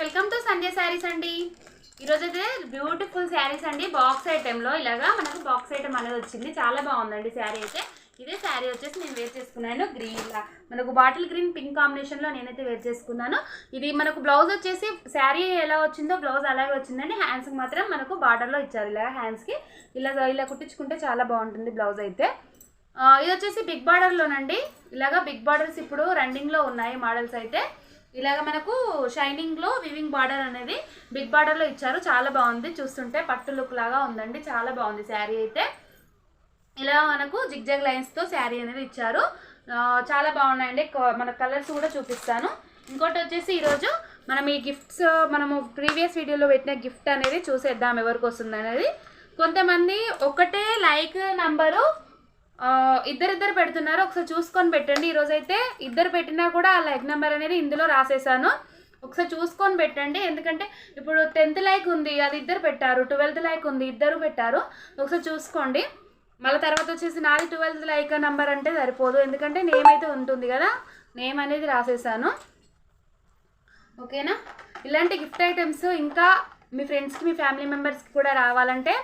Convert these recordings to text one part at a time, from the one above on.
Welcome to Sanjay saris అండి. ఈరోజు అయితే బ్యూటిఫుల్ శారీస్ అండి. బాక్స్ ఐటెంలో ఇలాగా మనకు బాక్స్ ఐటెం అనేది వచ్చింది. చాలా బాగుందండి శారీ అయితే. ఇదే శారీ వచ్చేసి నేను వేర్ చేసుకున్నాను. గ్రీన్ మనకు బాటిల్ గ్రీన్ పింక్ కాంబినేషన్లో నేనైతే వేర్ చేసుకున్నాను. ఇది మనకు బ్లౌజ్ వచ్చేసి శారీ ఎలా వచ్చిందో బ్లౌజ్ అలాగే వచ్చిందండి. హ్యాండ్స్కి మాత్రం మనకు బార్డర్లో ఇచ్చారు ఇలా హ్యాండ్స్కి. ఇలా ఇలా కుట్టించుకుంటే చాలా బాగుంటుంది బ్లౌజ్ అయితే. ఇది వచ్చేసి బిగ్ బార్డర్లోనండి. ఇలాగా బిగ్ బార్డర్స్ ఇప్పుడు రన్నింగ్లో ఉన్నాయి మోడల్స్ అయితే. ఇలాగ మనకు షైనింగ్లో వివింగ్ బార్డర్ అనేది బిగ్ బార్డర్లో ఇచ్చారు. చాలా బాగుంది. చూస్తుంటే పట్టు లుక్ లాగా ఉందండి. చాలా బాగుంది శారీ అయితే. ఇలా మనకు జిగ్జాగ్ లైన్స్తో శారీ అనేది ఇచ్చారు. చాలా బాగున్నాయండి. క- మన కలర్స్ కూడా చూపిస్తాను. ఇంకోటి వచ్చేసి ఈరోజు మనం ఈ గిఫ్ట్స్ మనము ప్రీవియస్ వీడియోలో పెట్టిన గిఫ్ట్ అనేది చూసేద్దాం ఎవరికి వస్తుంది అనేది. కొంతమంది ఒకటే లైక్ నంబరు ఇద్దరిద్దరు పెడుతున్నారు. ఒకసారి చూసుకొని పెట్టండి. ఈరోజు అయితే ఇద్దరు పెట్టినా కూడా ఆ లైక్ నెంబర్ అనేది ఇందులో రాసేసాను. ఒకసారి చూసుకొని పెట్టండి. ఎందుకంటే ఇప్పుడు టెన్త్ లైక్ ఉంది అది ఇద్దరు పెట్టారు. ట్వెల్త్ లైక్ ఉంది ఇద్దరు పెట్టారు. ఒకసారి చూసుకోండి. మళ్ళీ తర్వాత వచ్చేసి నాది ట్వెల్త్ లైక్ నెంబర్ అంటే సరిపోదు. ఎందుకంటే నేమ్ అయితే ఉంటుంది కదా. నేమ్ అనేది రాసేసాను. ఓకేనా? ఇలాంటి గిఫ్ట్ ఐటమ్స్ ఇంకా మీ ఫ్రెండ్స్కి మీ ఫ్యామిలీ మెంబర్స్కి కూడా రావాలంటే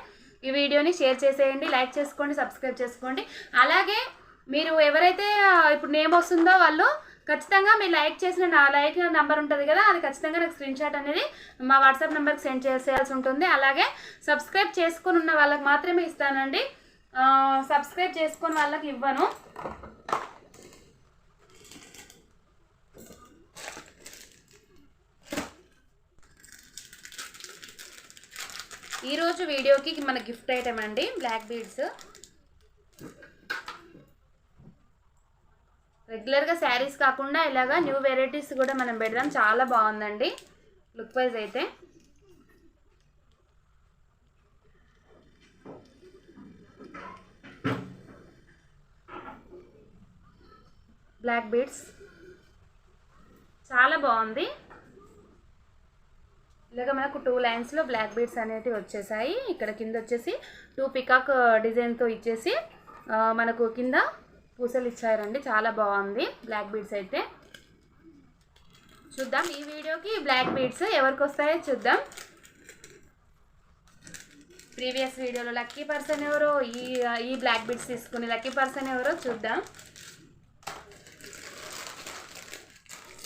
ఈ వీడియోని షేర్ చేసేయండి లైక్ చేసుకోండి సబ్స్క్రైబ్ చేసుకోండి. అలాగే మీరు ఎవరైతే ఇప్పుడు నేమ్ వస్తుందో వాళ్ళు ఖచ్చితంగా మీరు లైక్ చేసిన నా లైక్ నెంబర్ ఉంటుంది కదా అది ఖచ్చితంగా నాకు స్క్రీన్ షాట్ అనేది మా వాట్సాప్ నెంబర్కి సెండ్ చేసేయాల్సి ఉంటుంది. అలాగే సబ్స్క్రైబ్ చేసుకొని ఉన్న వాళ్ళకి మాత్రమే ఇస్తానండి. సబ్స్క్రైబ్ చేసుకున్న వాళ్ళకి ఇవ్వను. ఈరోజు వీడియోకి మన గిఫ్ట్ ఐటమ్ అండి బ్లాక్ బీడ్స్. రెగ్యులర్గా శారీస్ కాకుండా ఇలాగా న్యూ వెరైటీస్ కూడా మనం పెడదాం. చాలా బాగుందండి లుక్ వైజ్ అయితే. Black beads. చాలా బాగుంది. ఇలాగ మనకు టూ లైన్స్లో బ్లాక్ బీడ్స్ అనేటివి వచ్చేసాయి. ఇక్కడ కింద వచ్చేసి టూ పికాక్ డిజైన్తో ఇచ్చేసి uh, మనకు కింద పూసలు ఇచ్చారండి. చాలా బాగుంది బ్లాక్ బీడ్స్ అయితే. చూద్దాం ఈ వీడియోకి బ్లాక్ బీడ్స్ ఎవరికి వస్తాయో చూద్దాం. ప్రీవియస్ వీడియోలో లక్కీ పర్సన్ ఎవరో ఈ uh, ఈ బ్లాక్ బీడ్స్ తీసుకుని లక్కీ పర్సన్ ఎవరో చూద్దాం.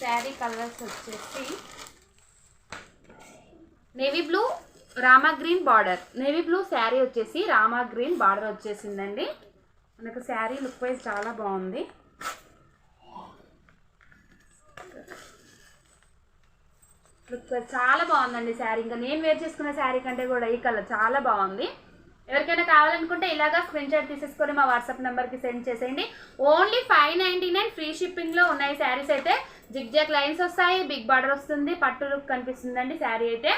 శారీ కలర్స్ వచ్చేసి navy blue Rama green border navy blue sari వచ్చేసి రామా గ్రీన్ బార్డర్ వచ్చేసిందండి. మనకు శారీ లుక్ వైజ్ చాలా బాగుంది. లుక్ వైజ్ చాలా బాగుందండి శారీ ఇంకా నేను వేర్ చేసుకున్న శారీ కంటే కూడా ఈ కలర్ చాలా బాగుంది. ఎవరికైనా కావాలనుకుంటే ఇలాగా స్క్రీన్ షాట్ తీసేసుకొని మా వాట్సాప్ నెంబర్కి సెండ్ చేసేయండి. Only five ninety nine free షిప్పింగ్లో ఉన్నాయి శారీస్ అయితే. జిగ్జాక్ లైన్స్ వస్తాయి బిగ్ బార్డర్ వస్తుంది పట్టు లుక్ కనిపిస్తుందండి శారీ అయితే.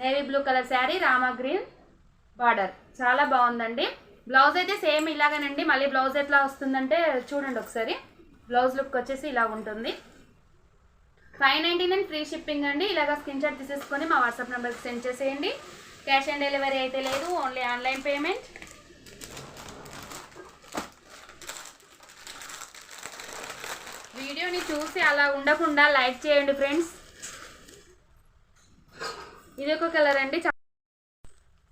Navy blue colour sari Rama green border. చాలా బాగుందండి. బ్లౌజ్ అయితే సేమ్ ఇలాగేనండి. మళ్ళీ బ్లౌజ్ ఎట్లా వస్తుందంటే చూడండి ఒకసారి. బ్లౌజ్ లుక్ వచ్చేసి ఇలా ఉంటుంది. Five ninety nine free shipping అండి. ఇలాగ స్క్రీన్ షాట్ తీసేసుకొని మా వాట్సాప్ నెంబర్కి సెండ్ చేసేయండి. క్యాష్ ఆన్ డెలివరీ అయితే లేదు ఓన్లీ ఆన్లైన్ పేమెంట్ వీడియోని చూసి అలా ఉండకుండా లైక్ చేయండి ఫ్రెండ్స్ ఇది ఒక కలర్ అండి.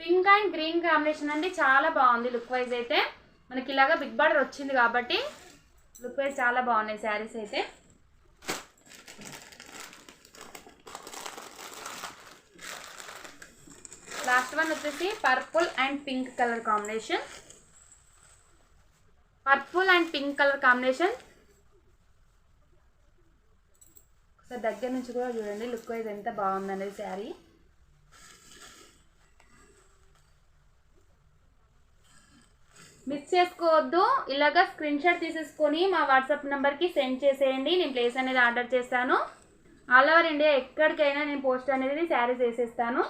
పింక్ అండ్ గ్రీన్ కాంబినేషన్ అండి. చాలా బాగుంది లుక్ వైజ్ అయితే. మనకి ఇలాగా బిగ్ బార్డర్ వచ్చింది కాబట్టి లుక్ వైజ్ చాలా బాగున్నాయి శారీస్ అయితే. లాస్ట్ వన్ వచ్చేసి purple and pink colour combination purple and pink colour combination ఒకసారి దగ్గర నుంచి కూడా చూడండి. లుక్ వైజ్ ఎంత బాగుందనేది శారీ. మిస్ చేసుకోవద్దు. ఇలాగ స్క్రీన్ షాట్ తీసేసుకొని మా వాట్సాప్ నెంబర్కి సెండ్ చేసేయండి. నేను ప్లేస్ అనేది ఆర్డర్ చేస్తాను. ఆల్ ఓవర్ ఇండియా ఎక్కడికైనా నేను పోస్ట్ అనేది శారీస్ వేసేస్తాను.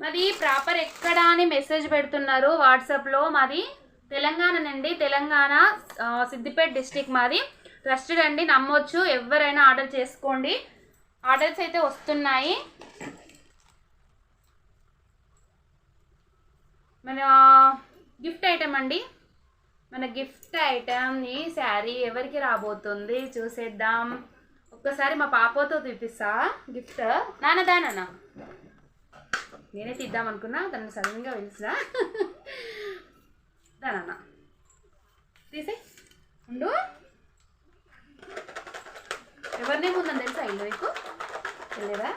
మాది ప్రాపర్ ఎక్కడ అని మెసేజ్ పెడుతున్నారు వాట్సాప్లో మాది తెలంగాణనండి తెలంగాణ సిద్దిపేట డిస్టిక్ మాది. ట్రస్టెడ్ అండి. నమ్మొచ్చు. ఎవరైనా ఆర్డర్ చేసుకోండి. ఆర్డర్స్ అయితే వస్తున్నాయి. మన గిఫ్ట్ ఐటమ్ అండి. మన గిఫ్ట్ ఐటమ్ ఈ శారీ ఎవరికి రాబోతుంది చూసేద్దాం. ఒక్కసారి మా పాపతో చూపిస్తా. గిఫ్ట్ నాన్న దానా నేనే తీద్దాం అనుకున్నా తను సడన్గా పిలిచిన. దానన్న. తీసే. ఉండు. ఎవరినేముందని తెలుసా? ఇల్లు మీకు? తెలియదా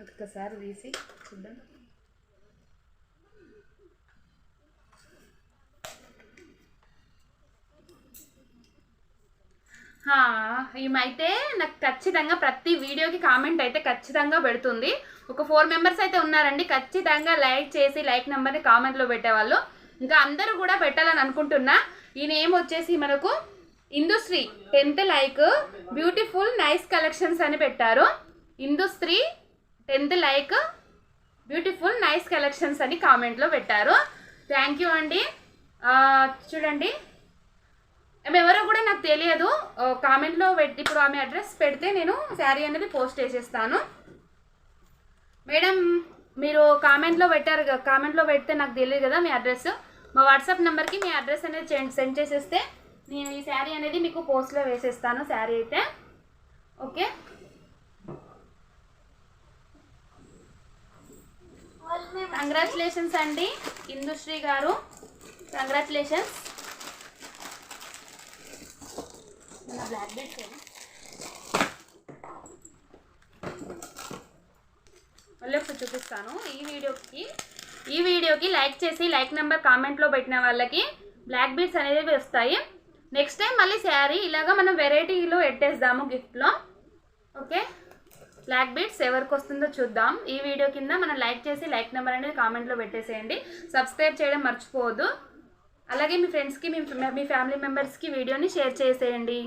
ఒక్కసారి తీసి చూద్దాం. ఈమెయితే నాకు ఖచ్చితంగా ప్రతి వీడియోకి కామెంట్ అయితే ఖచ్చితంగా పెడుతుంది. ఒక ఫోర్ మెంబర్స్ అయితే ఉన్నారండి. ఖచ్చితంగా లైక్ చేసి లైక్ నెంబర్ని కామెంట్లో పెట్టేవాళ్ళు. ఇంకా అందరూ కూడా పెట్టాలని అనుకుంటున్నా. ఈ నేమ్ వచ్చేసి మనకు Indushree tenth like beautiful nice collections అని పెట్టారు. Indushree tenth like beautiful nice collections అని కామెంట్లో పెట్టారు. థ్యాంక్ యూ అండి. చూడండి. ఆమె ఎవరో కూడా నాకు తెలియదు. కామెంట్లో పెట్టి ఇప్పుడు ఆమె అడ్రస్ పెడితే నేను శారీ అనేది పోస్ట్ చేసేస్తాను. మేడం మీరు కామెంట్లో పెట్టారు కామెంట్లో పెడితే నాకు తెలియదు కదా మీ అడ్రస్. మా వాట్సాప్ నెంబర్కి మీ అడ్రస్ అనేది సెండ్ సెండ్ చేసేస్తే నేను ఈ శారీ అనేది మీకు పోస్ట్లో వేసేస్తాను శారీ అయితే. ఓకే? కంగ్రాచులేషన్స్ అండి ఇందుశ్రీ గారు. కంగ్రాచులేషన్స్ మన బ్లాక్ బెల్ట్ మళ్ళీ ఒకసారి చూపిస్తాను. ఈ వీడియోకి ఈ వీడియోకి లైక్ చేసి లైక్ నెంబర్ కామెంట్లో పెట్టిన వాళ్ళకి బ్లాక్ బీడ్స్ అనేవి వస్తాయి. నెక్స్ట్ టైం మళ్ళీ శారీ ఇలాగా మనం వెరైటీలో ఎట్టేద్దాము గిఫ్ట్లో ఓకే బ్లాక్ బీడ్స్ ఎవరికి వస్తుందో చూద్దాం. ఈ వీడియో కింద మనం లైక్ చేసి లైక్ నెంబర్ అనేది కామెంట్లో పెట్టేసేయండి. సబ్స్క్రైబ్ చేయడం మర్చిపోవద్దు. అలాగే మీ ఫ్రెండ్స్కి మీ మీ ఫ్యామిలీ మెంబర్స్కి వీడియోని షేర్ చేసేయండి.